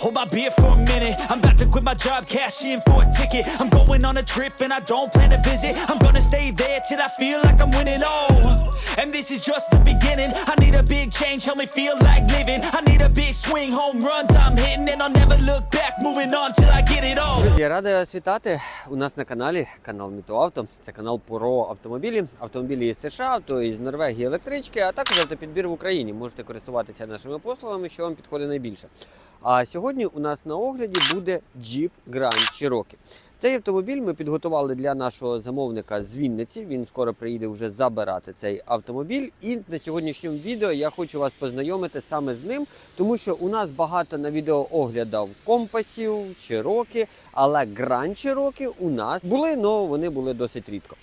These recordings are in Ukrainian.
Hold my beer for a minute. I'm about to quit my job, cash in for a ticket. I'm going on a trip and I don't plan to visit. I'm gonna stay there till I feel like I'm winning. Oh, and this is just the beginning. I need a big change, help me feel like living. I need a big swing, home runs I'm hitting, and I'll never look back. Moving on till I get it all. Я радий вас вітати у нас на каналі, канал Мітоавто. Це канал про автомобілі, автомобілі із США, авто із Норвегії, електрички, а також автопідбір в Україні. Можете користуватися нашими послугами, що вам підходить найбільше. А сьогодні у нас на огляді буде Jeep Grand Cherokee. Цей автомобіль ми підготували для нашого замовника з Вінниці. Він скоро приїде вже забирати цей автомобіль. І на сьогоднішньому відео я хочу вас познайомити саме з ним, тому що у нас багато на відео оглядав компасів, Cherokee, але Grand Cherokee у нас були, але вони були досить рідко.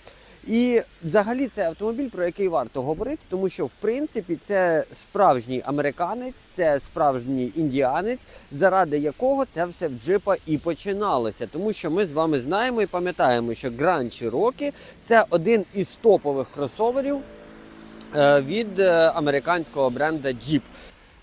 І взагалі це автомобіль, про який варто говорити, тому що в принципі це справжній американець, це справжній індіанець, заради якого це все в джипа і починалося. Тому що ми з вами знаємо і пам'ятаємо, що Grand Cherokee – це один із топових кросоверів е, від е, американського бренда Jeep.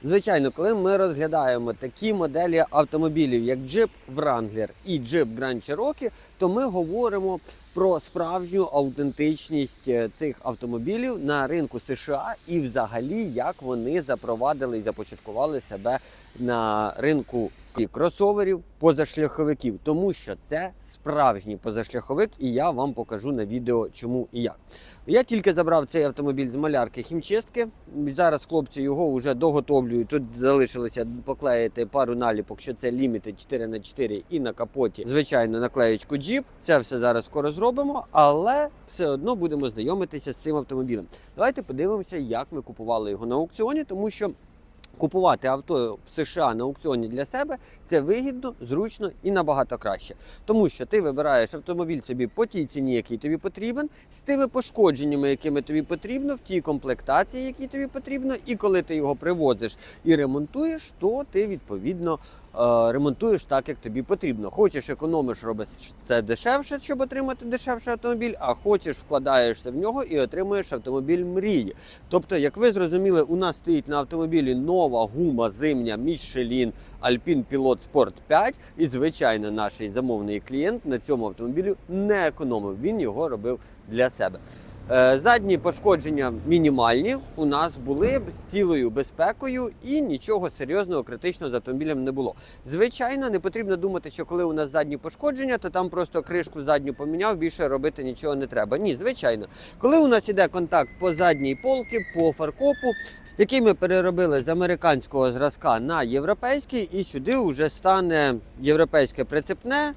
Звичайно, коли ми розглядаємо такі моделі автомобілів, як Jeep Wrangler і Jeep Grand Cherokee, то ми говоримо про справжню аутентичність е, цих автомобілів на ринку США і взагалі як вони запровадили і започаткували себе на ринку кросоверів позашляховиків, тому що це справжній позашляховик, і я вам покажу на відео, чому і як. Я тільки забрав цей автомобіль з малярки хімчистки. Зараз хлопці його вже доготовлюють. Тут залишилося поклеїти пару наліпок, що це Limited 4х4 і на капоті, звичайно, наклеєчку Jeep. Це все зараз скоро зробимо, але все одно будемо знайомитися з цим автомобілем. Давайте подивимося, як ми купували його на аукціоні, тому що. Купувати авто в США на аукціоні для себе це вигідно, зручно і набагато краще. Тому що ти вибираєш автомобіль собі по тій ціні, який тобі потрібен, з тими пошкодженнями, якими тобі потрібно, в тій комплектації, які тобі потрібно, і коли ти його привозиш і ремонтуєш, то ти відповідно ремонтуєш так, як тобі потрібно. Хочеш економиш, робиш це дешевше, щоб отримати дешевший автомобіль, а хочеш вкладаєшся в нього і отримуєш автомобіль мрії. Тобто, як ви зрозуміли, у нас стоїть на автомобілі нова гума зимня Michelin Alpine Pilot Sport 5. І, звичайно, наш замовний клієнт на цьому автомобілі не економив. Він його робив для себе. Е, Задні пошкодження мінімальні у нас були з цілою безпекою і нічого серйозного, критичного з автомобілем не було. Звичайно, не потрібно думати, що коли у нас задні пошкодження, то там просто кришку задню поміняв, більше робити нічого не треба. Ні, звичайно, коли у нас іде контакт по задній полці, по фаркопу. Який ми переробили з американського зразка на європейський, і сюди вже стане європейське прицепне,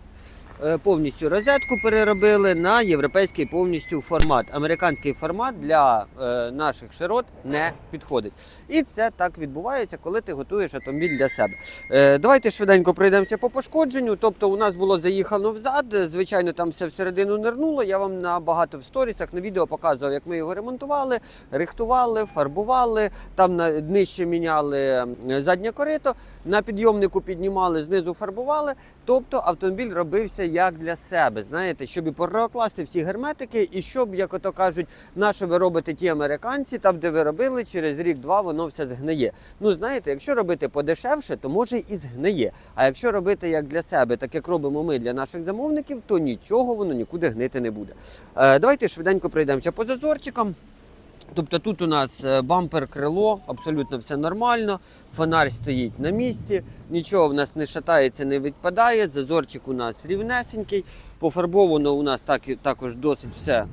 повністю розетку переробили на європейський повністю формат. Американський формат для е, наших широт не підходить. І це так відбувається, коли ти готуєш автомобіль для себе. Е, давайте швиденько пройдемося по пошкодженню. Тобто, у нас було заїхано взад. Звичайно, там все всередину нирнуло. Я вам на багато в сторісах на відео показував, як ми його ремонтували, рихтували, фарбували. Там на нижче міняли заднє корито, на підйомнику піднімали, знизу фарбували. Тобто автомобіль робився як для себе, знаєте, щоб і прокласти всі герметики, і щоб, як ото кажуть, на що ви робите ті американці, там де ви робили, через рік-два воно все згниє. Ну знаєте, якщо робити подешевше, то може і згниє. А якщо робити як для себе, так як робимо ми для наших замовників, то нічого воно нікуди гнити не буде. Е, давайте швиденько пройдемося по зазорчикам. Тобто тут у нас е, бампер, крило, абсолютно все нормально. Фонарь стоїть на місці, нічого в нас не шатається, не відпадає. Зазорчик у нас рівнесенький. Пофарбовано у нас так, також досить все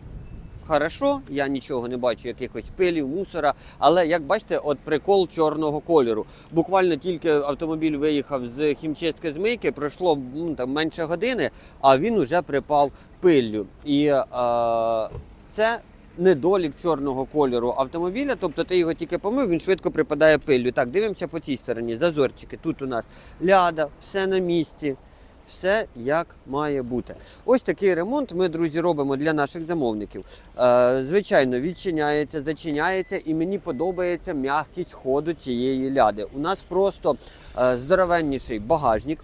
хорошо. Я нічого не бачу, якихось пилів, мусора. Але як бачите, от прикол чорного кольору. Буквально тільки автомобіль виїхав з хімчистки змийки, пройшло ну, там, менше години, а він уже припав пиллю. І е, це недолік чорного кольору автомобіля, тобто ти його тільки помив, він швидко припадає пиллю. Так, дивимося по цій стороні. Зазорчики. Тут у нас ляда, все на місці. все як має бути. Ось такий ремонт ми, друзі, робимо для наших замовників. Е, звичайно, відчиняється, зачиняється, і мені подобається м'якість ходу цієї ляди. У нас просто е, здоровенніший багажник.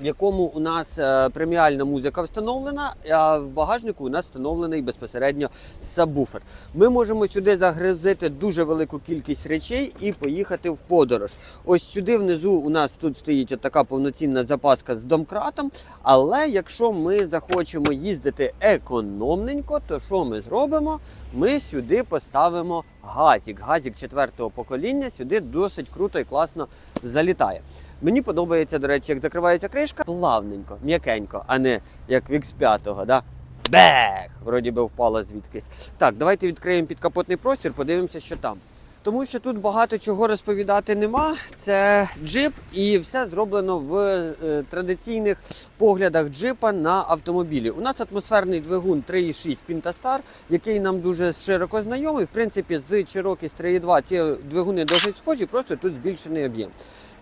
В якому у нас е, преміальна музика встановлена, а в багажнику у нас встановлений безпосередньо сабвуфер. Ми можемо сюди загрузити дуже велику кількість речей і поїхати в подорож. Ось сюди внизу у нас тут стоїть така повноцінна запаска з домкратом. Але якщо ми захочемо їздити економненько, то що ми зробимо? Ми сюди поставимо газік. Газік четвертого покоління сюди досить круто і класно залітає. Мені подобається, до речі, як закривається кришка плавненько, м'якенько, а не як в X5, да? Бех! Вроді би впала звідкись. Так, давайте відкриємо підкапотний простір, подивимося, що там. Тому що тут багато чого розповідати нема. Це джип, і все зроблено в е, традиційних поглядах джипа на автомобілі. У нас атмосферний двигун 3.6 Pintastar, який нам дуже широко знайомий. В принципі, з Cherokee з 3.2 ці двигуни досить схожі, просто тут збільшений об'єм.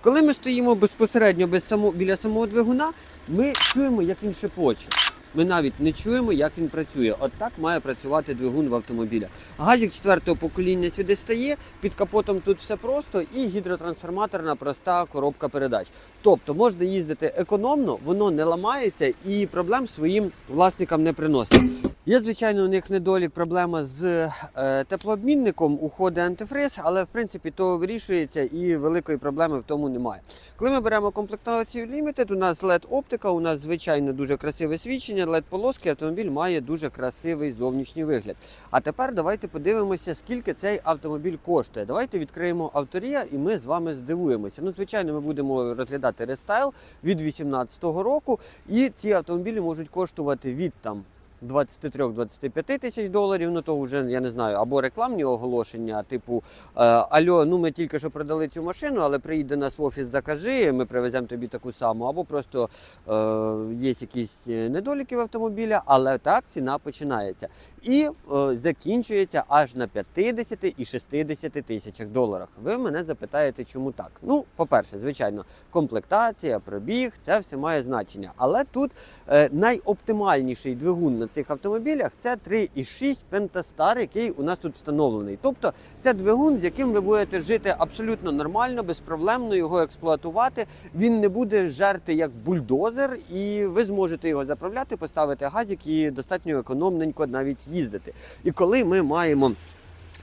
Коли ми стоїмо безпосередньо без само, біля самого двигуна, ми чуємо, як він шепоче. Ми навіть не чуємо, як він працює. От так має працювати двигун в автомобіля. Газик четвертого покоління сюди стає, під капотом тут все просто і гідротрансформаторна проста коробка передач. Тобто можна їздити економно, воно не ламається і проблем своїм власникам не приносить. Є, звичайно, у них недолік, проблема з е, теплообмінником, уходить антифриз, але в принципі то вирішується і великої проблеми в тому немає. Коли ми беремо комплектацію Limited, у нас LED оптика, у нас звичайно дуже красиве свідчення, LED полоски, автомобіль має дуже красивий зовнішній вигляд. А тепер давайте подивимося, скільки цей автомобіль коштує. Давайте відкриємо авторія і ми з вами здивуємося. Ну, звичайно, ми будемо розглядати рестайл від 2018 року, і ці автомобілі можуть коштувати від там. 23-25 тисяч доларів, ну то вже я не знаю, або рекламні оголошення, типу е, Альо, ну ми тільки що продали цю машину, але приїде нас в офіс, закажи, ми привеземо тобі таку саму, або просто е, є якісь е, недоліки в автомобіля, але так ціна починається. І е, закінчується аж на 50 і 60 тисячах доларах. Ви мене запитаєте, чому так? Ну, по-перше, звичайно, комплектація, пробіг, це все має значення. Але тут е, найоптимальніший двигун на цих автомобілях це 3,6 Pentastar, який у нас тут встановлений. Тобто це двигун, з яким ви будете жити абсолютно нормально, безпроблемно його експлуатувати. Він не буде жерти як бульдозер, і ви зможете його заправляти, поставити газик і достатньо економненько навіть їздити. І коли ми маємо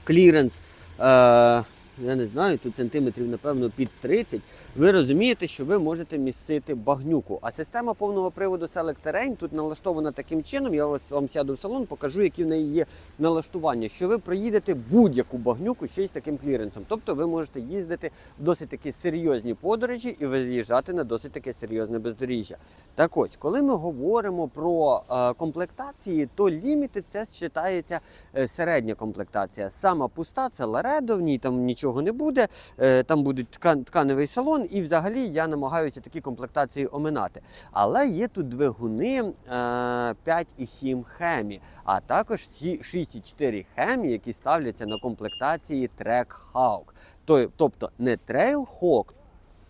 кліренс. Е- я не знаю, тут сантиметрів, напевно, під 30, ви розумієте, що ви можете містити багнюку. А система повного приводу Select Terrain тут налаштована таким чином. Я ось вам сяду в салон, покажу, які в неї є налаштування, що ви проїдете будь-яку багнюку ще й з таким кліренсом. Тобто ви можете їздити в досить такі серйозні подорожі і виїжджати на досить таке серйозне бездоріжжя. Так ось, коли ми говоримо про е, комплектації, то Limited це вважається е, середня комплектація. Сама пуста це Laredo, в ній там нічого не буде. Е, там буде тканевий салон, і взагалі я намагаюся такі комплектації оминати. Але є тут двигуни е, 5,7 хемі, а також всі 6,4 хемі, які ставляться на комплектації трек Hawk. Тобто не Trailhawk,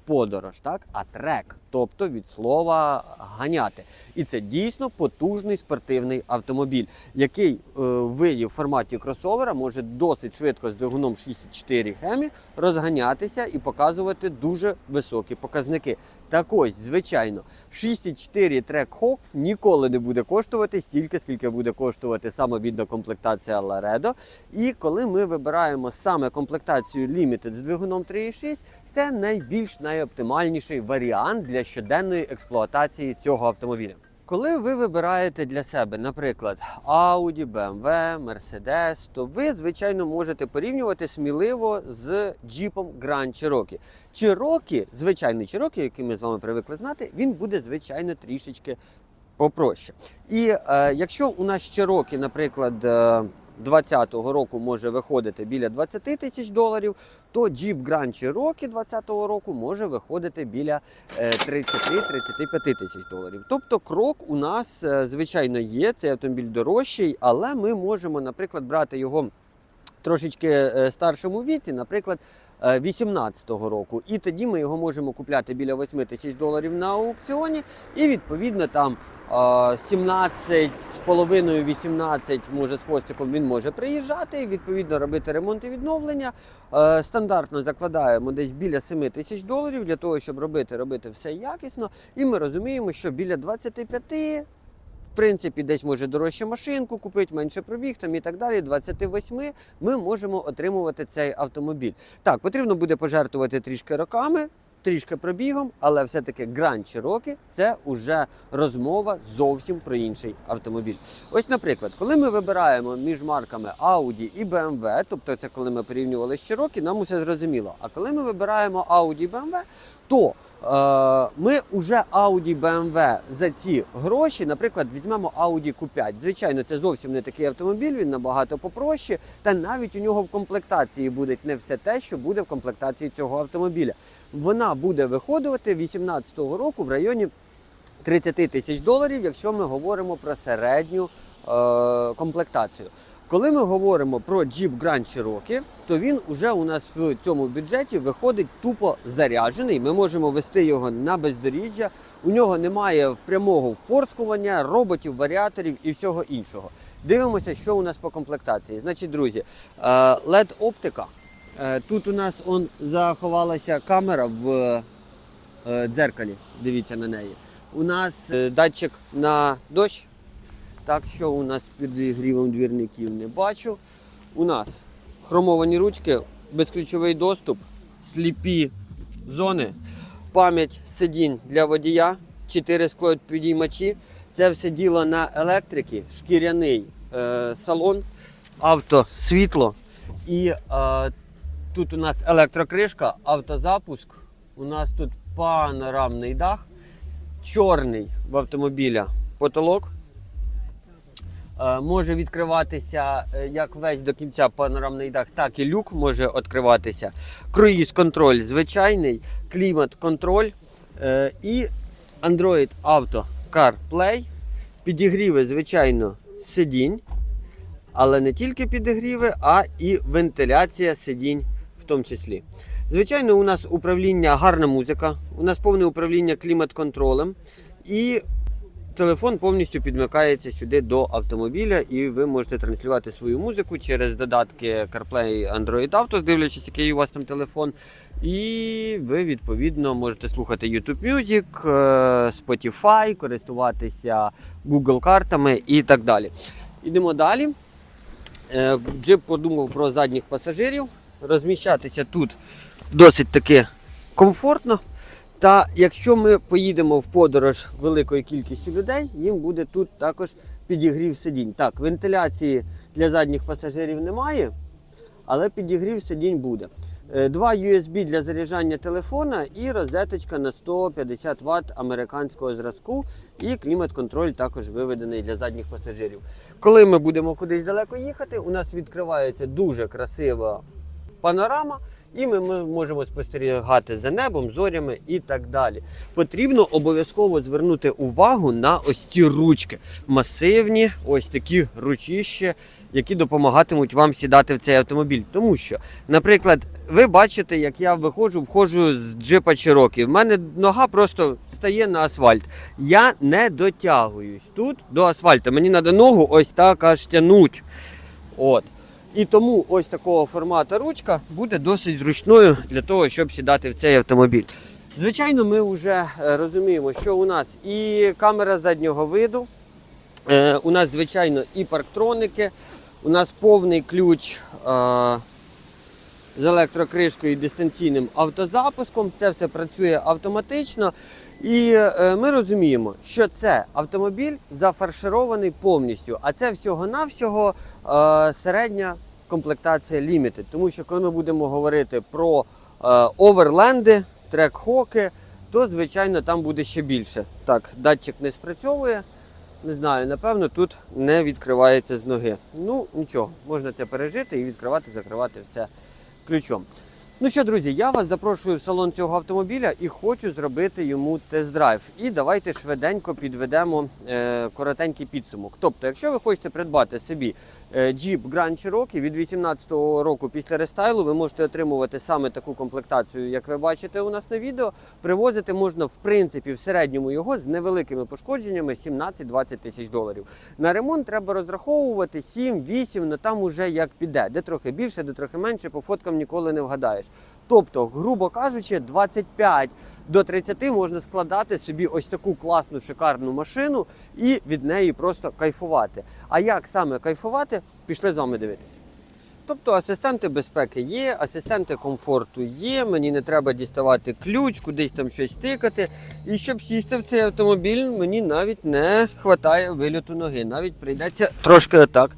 подорож, так, а трек, тобто від слова ганяти. І це дійсно потужний спортивний автомобіль, який е, в в форматі кросовера може досить швидко з двигуном 6,4 хемі розганятися і показувати дуже високі показники. Так ось, звичайно, 6,4 трек Hawk ніколи не буде коштувати стільки, скільки буде коштувати самобідна комплектація Laredo. І коли ми вибираємо саме комплектацію Limited з двигуном 3,6, це найбільш найоптимальніший варіант для щоденної експлуатації цього автомобіля. Коли ви вибираєте для себе, наприклад, Audi, BMW, Mercedes, то ви, звичайно, можете порівнювати сміливо з джіпом Grand Cherokee. Cherokee, звичайний Cherokee, який ми з вами привикли знати, він буде, звичайно, трішечки попроще. І е, якщо у нас Cherokee, наприклад, е, 20-го року може виходити біля 20 тисяч доларів, то Jeep Grand Cherokee 20-го року може виходити біля е, 30-35 тисяч доларів. Тобто крок у нас, е, звичайно, є, цей автомобіль дорожчий, але ми можемо, наприклад, брати його трошечки е, старшому віці, наприклад, 2018 року. І тоді ми його можемо купляти біля 8 тисяч доларів на аукціоні. І відповідно там е, 17 з половиною 18, може з хвостиком він може приїжджати, відповідно робити ремонт і відновлення. Е, Стандартно закладаємо десь біля 7 тисяч доларів для того, щоб робити, робити все якісно. І ми розуміємо, що біля 25 в принципі, десь може дорожче машинку купити, менше пробіг там і так далі. 28 ми можемо отримувати цей автомобіль. Так, потрібно буде пожертвувати трішки роками, трішки пробігом, але все-таки Grand Cherokee – це вже розмова зовсім про інший автомобіль. Ось, наприклад, коли ми вибираємо між марками Audi і BMW, тобто це коли ми порівнювали з Cherokee, нам усе зрозуміло. А коли ми вибираємо Audi і BMW, то е, ми вже Audi BMW за ці гроші, наприклад, візьмемо Audi Q5. Звичайно, це зовсім не такий автомобіль, він набагато попроще. Та навіть у нього в комплектації буде не все те, що буде в комплектації цього автомобіля. Вона буде виходити 2018 року в районі 30 тисяч доларів, якщо ми говоримо про середню е, комплектацію. Коли ми говоримо про Jeep Grand Cherokee, то він уже у нас в цьому бюджеті виходить тупо заряджений. Ми можемо вести його на бездоріжжя. У нього немає прямого впорскування, роботів, варіаторів і всього іншого. Дивимося, що у нас по комплектації. Значить, друзі, е, LED оптика. Е, Тут у нас он заховалася камера в е, дзеркалі. Дивіться на неї. У нас е, датчик на дощ. Так що у нас з підігрівом двірників не бачу. У нас хромовані ручки, безключовий доступ, сліпі зони, пам'ять сидінь для водія, 4 склопідіймачі. Це все діло на електрики, шкіряний е, салон, авто, світло. І е, тут у нас електрокришка, автозапуск. У нас тут панорамний дах, чорний в автомобіля потолок. Е, Може відкриватися е, як весь до кінця панорамний дах, так і люк може відкриватися. Круїз контроль звичайний, клімат контроль е, і Android Auto CarPlay. Підігріви, звичайно, сидінь, але не тільки підігріви, а і вентиляція сидінь тому числі. Звичайно, у нас управління гарна музика, у нас повне управління клімат-контролем. І телефон повністю підмикається сюди до автомобіля, і ви можете транслювати свою музику через додатки CarPlay Android Auto, дивлячись, який у вас там телефон. І ви відповідно можете слухати YouTube Music, е, Spotify, користуватися Google картами і так далі. Ідемо далі. Е, Джип подумав про задніх пасажирів. Розміщатися тут досить таки комфортно. Та якщо ми поїдемо в подорож великою кількістю людей, їм буде тут також підігрів сидінь. Так, вентиляції для задніх пасажирів немає, але підігрів сидінь буде. Е, Два USB для заряджання телефона і розеточка на 150 Вт американського зразку. І клімат-контроль також виведений для задніх пасажирів. Коли ми будемо кудись далеко їхати, у нас відкривається дуже красива панорама. І ми, ми можемо спостерігати за небом, зорями і так далі. Потрібно обов'язково звернути увагу на ось ці ручки. Масивні, ось такі ручища, які допомагатимуть вам сідати в цей автомобіль. Тому що, наприклад, ви бачите, як я виходжу, входжу з джипа Cherokee. В мене нога просто стає на асфальт. Я не дотягуюсь тут до асфальту. Мені треба ногу ось так аж тянуть. От. І тому ось такого формату ручка буде досить зручною для того, щоб сідати в цей автомобіль. Звичайно, ми вже е, розуміємо, що у нас і камера заднього виду, е, у нас, звичайно, і парктроники, у нас повний ключ е, з електрокришкою і дистанційним автозапуском. Це все працює автоматично. І ми розуміємо, що це автомобіль зафарширований повністю, а це всього-навсього середня комплектація Limited. Тому що коли ми будемо говорити про оверленди, трек-хоки, то звичайно там буде ще більше. Так, датчик не спрацьовує. Не знаю, напевно, тут не відкривається з ноги. Ну, нічого, можна це пережити і відкривати, закривати все ключом. Ну що, друзі, я вас запрошую в салон цього автомобіля і хочу зробити йому тест-драйв. І давайте швиденько підведемо е, коротенький підсумок. Тобто, якщо ви хочете придбати собі Jeep Grand Cherokee від 18-го року після рестайлу ви можете отримувати саме таку комплектацію, як ви бачите у нас на відео. Привозити можна в принципі в середньому його з невеликими пошкодженнями 17-20 тисяч доларів. На ремонт треба розраховувати 7-8, ну там уже як піде. Де трохи більше, де трохи менше, по фоткам ніколи не вгадаєш. Тобто, грубо кажучи, 25 до 30 можна складати собі ось таку класну шикарну машину і від неї просто кайфувати. А як саме кайфувати, пішли з вами дивитися. Тобто асистенти безпеки є, асистенти комфорту є, мені не треба діставати ключ, кудись там щось тикати. І щоб сісти в цей автомобіль, мені навіть не вистачає вильоту ноги. Навіть прийдеться трошки отак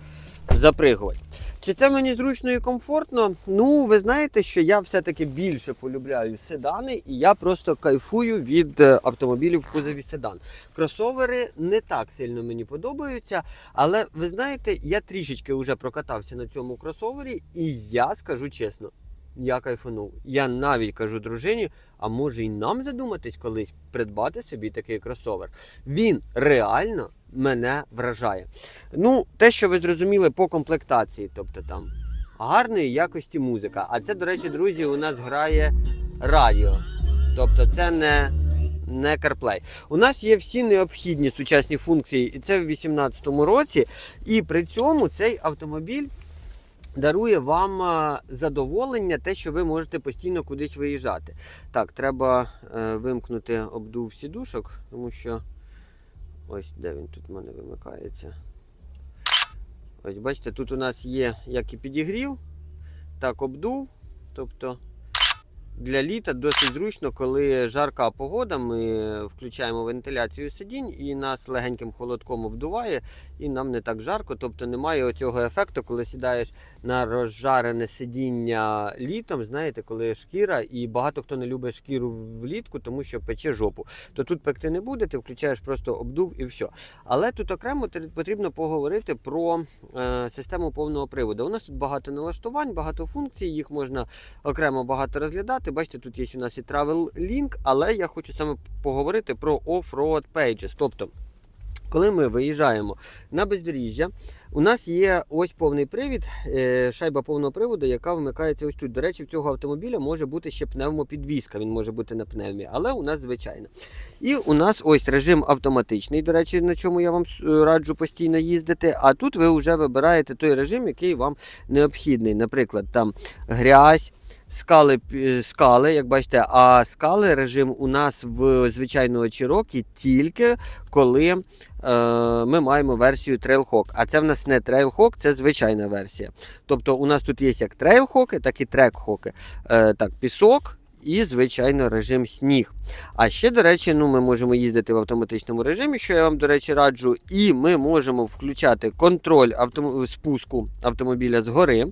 запригувати. Чи це мені зручно і комфортно? Ну, ви знаєте, що я все-таки більше полюбляю седани, і я просто кайфую від е, автомобілів в кузові седан. Кросовери не так сильно мені подобаються, але ви знаєте, я трішечки вже прокатався на цьому кросовері, і я скажу чесно, я кайфанув. Я навіть кажу дружині, а може і нам задуматись колись придбати собі такий кросовер. Він реально мене вражає. Ну, те, що ви зрозуміли по комплектації, тобто там гарної якості музика. А це, до речі, друзі, у нас грає радіо. Тобто це не, не CarPlay. У нас є всі необхідні сучасні функції, і це в 2018 році. І при цьому цей автомобіль. Дарує вам задоволення, те, що ви можете постійно кудись виїжджати. Так, треба е, вимкнути обдув сідушок, тому що ось де він тут в мене вимикається. Ось бачите, тут у нас є як і підігрів, так обдув. Тобто для літа досить зручно, коли жарка погода, ми включаємо вентиляцію сидінь і нас легеньким холодком обдуває, і нам не так жарко. Тобто немає оцього ефекту, коли сідаєш на розжарене сидіння літом, знаєте, коли шкіра, і багато хто не любить шкіру влітку, тому що пече жопу. То тут пекти не буде, ти включаєш просто обдув і все. Але тут окремо потрібно поговорити про е, систему повного приводу. У нас тут багато налаштувань, багато функцій, їх можна окремо багато розглядати. Бачите, тут є у нас і Travel Link, але я хочу саме поговорити про Off-Road Pages. Тобто, коли ми виїжджаємо на бездоріжжя, у нас є ось повний привід, е, шайба повного приводу, яка вмикається ось тут. До речі, в цього автомобіля може бути ще пневмопідвізка, він може бути на пневмі, але у нас звичайно. І у нас ось режим автоматичний, до речі, на чому я вам е, раджу постійно їздити. А тут ви вже вибираєте той режим, який вам необхідний. Наприклад, там грязь. Скали, скали, як бачите, а скали режим у нас в звичайного Cherokee тільки коли е, ми маємо версію Trailhawk. А це в нас не Trailhawk, це звичайна версія. Тобто у нас тут є як Trailhawk, так і Trackhawk. Е, так, пісок і, звичайно, режим сніг. А ще, до речі, ну, ми можемо їздити в автоматичному режимі, що я вам, до речі, раджу, і ми можемо включати контроль автом... спуску автомобіля згори.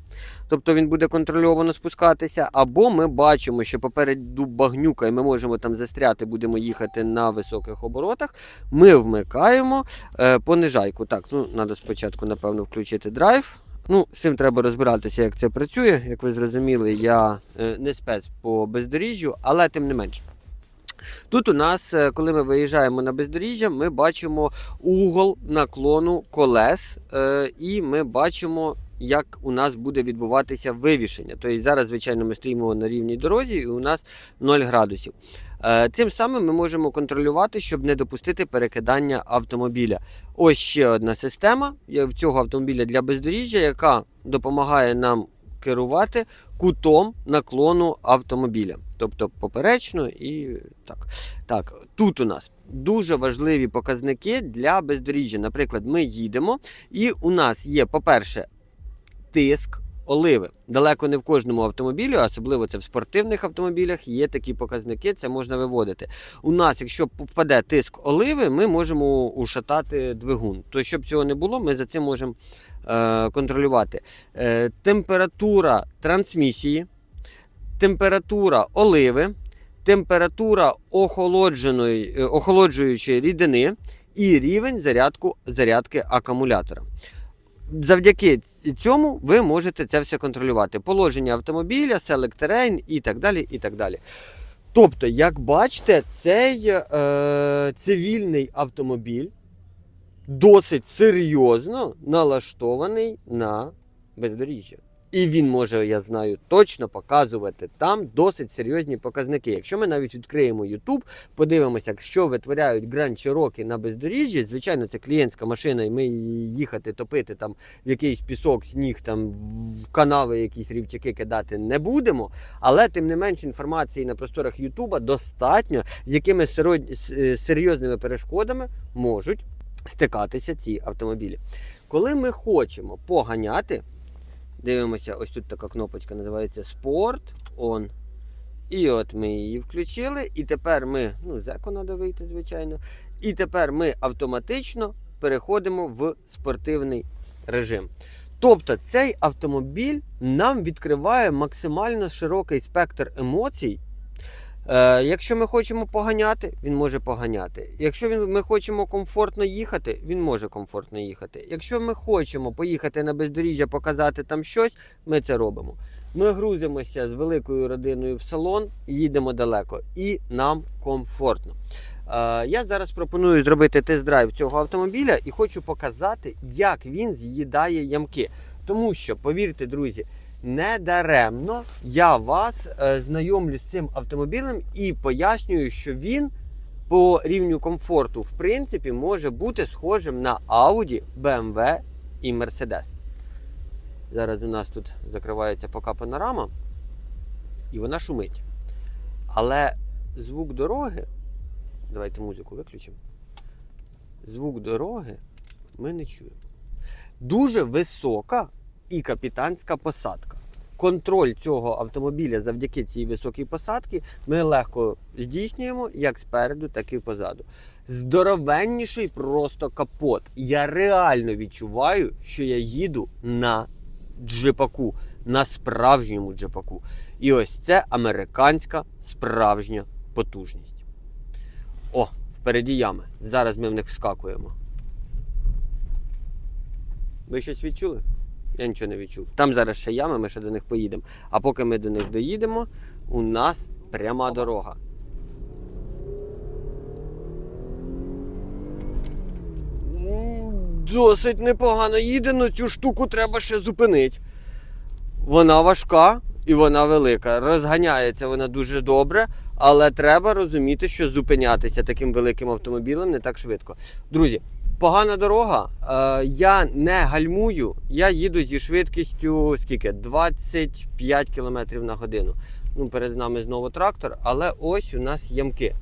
Тобто він буде контрольовано спускатися, або ми бачимо, що попереду багнюка, і ми можемо там застряти, будемо їхати на високих оборотах. Ми вмикаємо е, понижайку. Так, ну треба спочатку, напевно, включити драйв. Ну, з цим треба розбиратися, як це працює. Як ви зрозуміли, я е, не спец по бездоріжжю, але тим не менше. Тут у нас, е, коли ми виїжджаємо на бездоріжжя, ми бачимо угол наклону колес, е, і ми бачимо, як у нас буде відбуватися вивішення. Тобто зараз, звичайно, ми стоїмо на рівній дорозі, і у нас 0 градусів. Е, Цим самим ми можемо контролювати, щоб не допустити перекидання автомобіля. Ось ще одна система цього автомобіля для бездоріжжя, яка допомагає нам керувати кутом наклону автомобіля. Тобто поперечно і так. Так, тут у нас дуже важливі показники для бездоріжжя. Наприклад, ми їдемо, і у нас є, по-перше, тиск оливи. Далеко не в кожному автомобілі, особливо це в спортивних автомобілях, є такі показники, це можна виводити. У нас, якщо впаде тиск оливи, ми можемо ушатати двигун. То щоб цього не було, ми за цим можемо е, контролювати. Е, температура трансмісії, температура оливи, температура охолодженої, е, охолоджуючої рідини і рівень зарядку, зарядки акумулятора. Завдяки цьому ви можете це все контролювати. Положення автомобіля, Select Terrain і так далі. і так далі. Тобто, як бачите, цей е, цивільний автомобіль досить серйозно налаштований на бездоріжжя. І він може, я знаю, точно показувати там досить серйозні показники. Якщо ми навіть відкриємо YouTube, подивимося, що витворяють Grand Cherokee на бездоріжжі, звичайно, це клієнтська машина, і ми її їхати, топити там в якийсь пісок, сніг, там в канави, якісь рівчаки кидати не будемо. Але тим не менш інформації на просторах Ютуба достатньо, з якими е, серйозними перешкодами можуть стикатися ці автомобілі. Коли ми хочемо поганяти, дивимося, ось тут така кнопочка називається Спорт On. І от ми її включили, і тепер ми, ну, зеку треба вийти, звичайно. І тепер ми автоматично переходимо в спортивний режим. Тобто цей автомобіль нам відкриває максимально широкий спектр емоцій. Е, якщо ми хочемо поганяти, він може поганяти. Якщо ми хочемо комфортно їхати, він може комфортно їхати. Якщо ми хочемо поїхати на бездоріжжя, показати там щось, ми це робимо. Ми грузимося з великою родиною в салон, їдемо далеко, і нам комфортно. Е, я зараз пропоную зробити тест-драйв цього автомобіля і хочу показати, як він з'їдає ямки. Тому що, повірте, друзі, недаремно я вас е, знайомлю з цим автомобілем і пояснюю, що він по рівню комфорту, в принципі, може бути схожим на Audi, BMW і Mercedes. Зараз у нас тут закривається пока панорама, і вона шумить. Але звук дороги, давайте музику виключимо. Звук дороги ми не чуємо. Дуже висока і капітанська посадка. Контроль цього автомобіля завдяки цій високій посадці ми легко здійснюємо як спереду, так і позаду. Здоровенніший просто капот. Я реально відчуваю, що я їду на джипаку, на справжньому джипаку. І ось це американська справжня потужність. О, впереді ями. Зараз ми в них вскакуємо. Ви щось відчули? Я нічого не відчув. Там зараз ще ями, ми ще до них поїдемо. А поки ми до них доїдемо, у нас пряма дорога. Досить непогано їде, але цю штуку треба ще зупинити. Вона важка і вона велика. Розганяється вона дуже добре, але треба розуміти, що зупинятися таким великим автомобілем не так швидко. Друзі, погана дорога. Е, я не гальмую, я їду зі швидкістю скільки? 25 км на годину. Ну, перед нами знову трактор, але ось у нас ямки.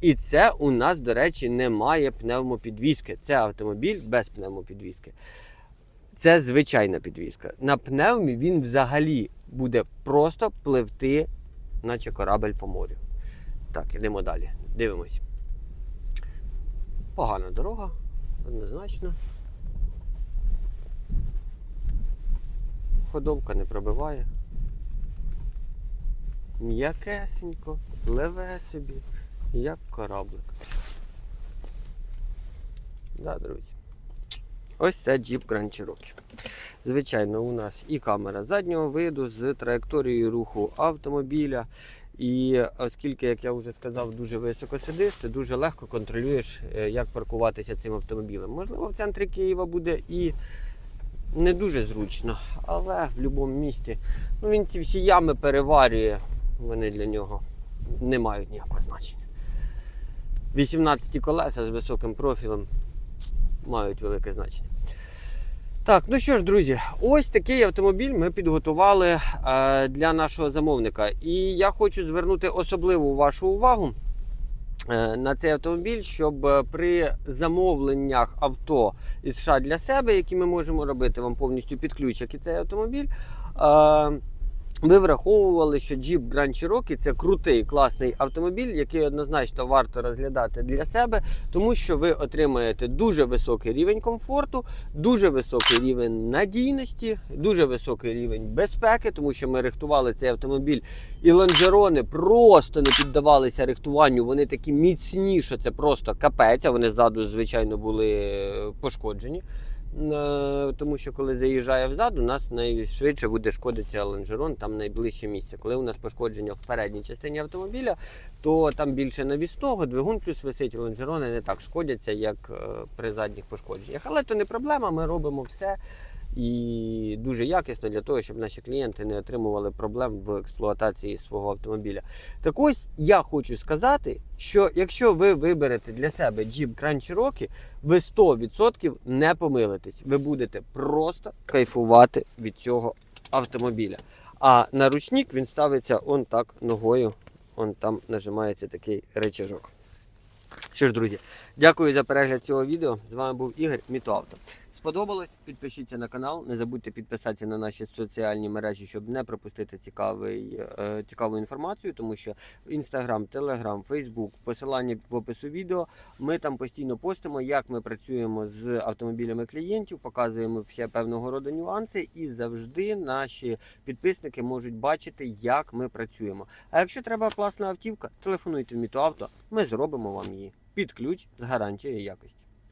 І це у нас, до речі, немає пневмопідвіски. Це автомобіль без пневмопідвіски. Це звичайна підвіска. На пневмі він взагалі буде просто пливти, наче корабель по морю. Так, йдемо далі. Дивимось. Погана дорога, однозначно. Ходовка не пробиває. М'якесенько, пливе собі, як кораблик. Да, друзі. Ось це Jeep Grand Cherokee. Звичайно, у нас і камера заднього виду з траєкторією руху автомобіля. І оскільки, як я вже сказав, дуже високо сидиш, ти дуже легко контролюєш, е, як паркуватися цим автомобілем. Можливо, в центрі Києва буде і не дуже зручно, але в будь-якому місті ну, він ці всі ями переварює, вони для нього не мають ніякого значення. 18 колеса з високим профілем мають велике значення. Так, ну що ж, друзі, ось такий автомобіль ми підготували е, для нашого замовника. І я хочу звернути особливу вашу увагу е, на цей автомобіль, щоб е, при замовленнях авто із США для себе, які ми можемо робити вам повністю під як і цей автомобіль. Е, ви враховували, що Jeep Grand Cherokee це крутий класний автомобіль, який однозначно варто розглядати для себе, тому що ви отримаєте дуже високий рівень комфорту, дуже високий рівень надійності, дуже високий рівень безпеки, тому що ми рихтували цей автомобіль, і лонжерони просто не піддавалися рихтуванню. Вони такі міцні, що це просто капець. а Вони ззаду, звичайно, були пошкоджені. Е, тому що коли заїжджає взад, у нас найшвидше буде шкодитися лонжерон, там найближче місце. Коли у нас пошкодження в передній частині автомобіля, то там більше навісного, двигун плюс висить, лонжерони не так шкодяться, як е, при задніх пошкодженнях. Але то не проблема, ми робимо все і дуже якісно для того, щоб наші клієнти не отримували проблем в експлуатації свого автомобіля. Так ось я хочу сказати, що якщо ви виберете для себе Jeep Grand Cherokee, ви 100% не помилитесь. Ви будете просто кайфувати від цього автомобіля. А на ручник він ставиться он так ногою, он там нажимається такий речажок. Що ж, друзі, дякую за перегляд цього відео. З вами був Ігор Мітоавто. Сподобалось? Підпишіться на канал. Не забудьте підписатися на наші соціальні мережі, щоб не пропустити цікавий, е, цікаву інформацію, тому що Інстаграм, Телеграм, Фейсбук, посилання в опису відео. Ми там постійно постимо, як ми працюємо з автомобілями клієнтів, показуємо ще певного роду нюанси, і завжди наші підписники можуть бачити, як ми працюємо. А якщо треба класна автівка, телефонуйте в Мітоавто, ми зробимо вам її під ключ з гарантією якості.